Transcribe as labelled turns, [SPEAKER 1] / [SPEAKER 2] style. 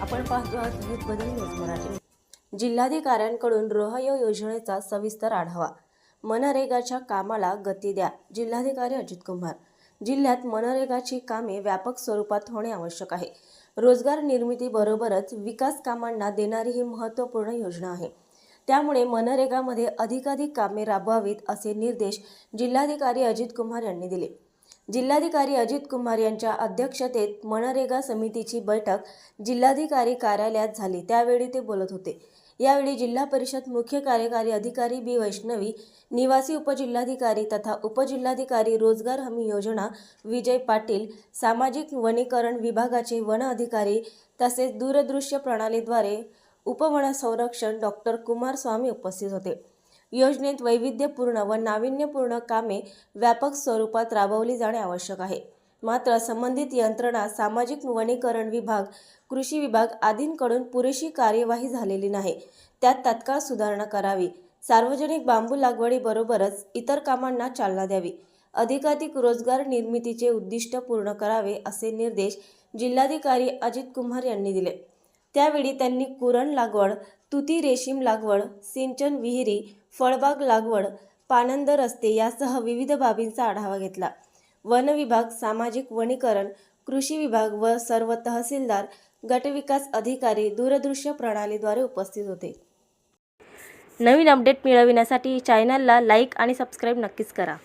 [SPEAKER 1] आपण पाहतो आहोत विविध बदल न्यूज मराठी. जिल्हाधिकाऱ्यांकडून रोहयो योजनेचा सविस्तर आढावा. मनरेगाच्या कामाला गती द्या जिल्हाधिकारी अजित कुमार जिल्ह्यात मनरेगाची कामे व्यापक स्वरूपात होणे आवश्यक आहे. रोजगार निर्मितीबरोबरच विकास कामांना देणारी ही महत्त्वपूर्ण योजना आहे. त्यामुळे मनरेगामध्ये अधिकाधिक कामे राबवावीत असे निर्देश जिल्हाधिकारी अजित कुमार यांनी दिले. जिल्हाधिकारी अजित कुमार यांच्या अध्यक्षतेत मनरेगा समितीची बैठक जिल्हाधिकारी कार्यालयात झाली. त्यावेळी ते बोलत होते. यावेळी जिल्हा परिषद मुख्य कार्यकारी अधिकारी बी. वैष्णवी निवासी उपजिल्हाधिकारी तथा उपजिल्हाधिकारी रोजगार हमी योजना विजय पाटील सामाजिक वनीकरण विभागाचे वन अधिकारी तसेच दूरदृश्य प्रणालीद्वारे उपवन संरक्षण डॉक्टर कुमारस्वामी उपस्थित होते. योजनेत वैविध्यपूर्ण व नाविन्यपूर्ण कामे व्यापक स्वरूपात राबवली जाणे आवश्यक आहे. मात्र संबंधित यंत्रणा सामाजिक वनीकरण विभाग कृषी विभाग आदींकडून पुरेशी कार्यवाही झालेली नाही. त्यात तात्काळ सुधारणा करावी. सार्वजनिक बांबू लागवडीबरोबरच इतर कामांना चालना द्यावी. अधिकाधिक रोजगार निर्मितीचे उद्दिष्ट पूर्ण करावे असे निर्देश जिल्हाधिकारी अजित कुमार यांनी दिले. त्यावेळी त्यांनी कुरण लागवड तुती रेशीम लागवड सिंचन विहिरी फळबाग लागवड पानंद रस्ते यासह विविध बाबींचा आढावा घेतला. वन विभाग सामाजिक वनीकरण कृषी विभाग व सर्व तहसीलदार गटविकास अधिकारी दूरदृश्य प्रणालीद्वारे उपस्थित होते. नवीन अपडेट मिळविण्यासाठी चॅनलला लाईक आणि सबस्क्राईब नक्कीच करा.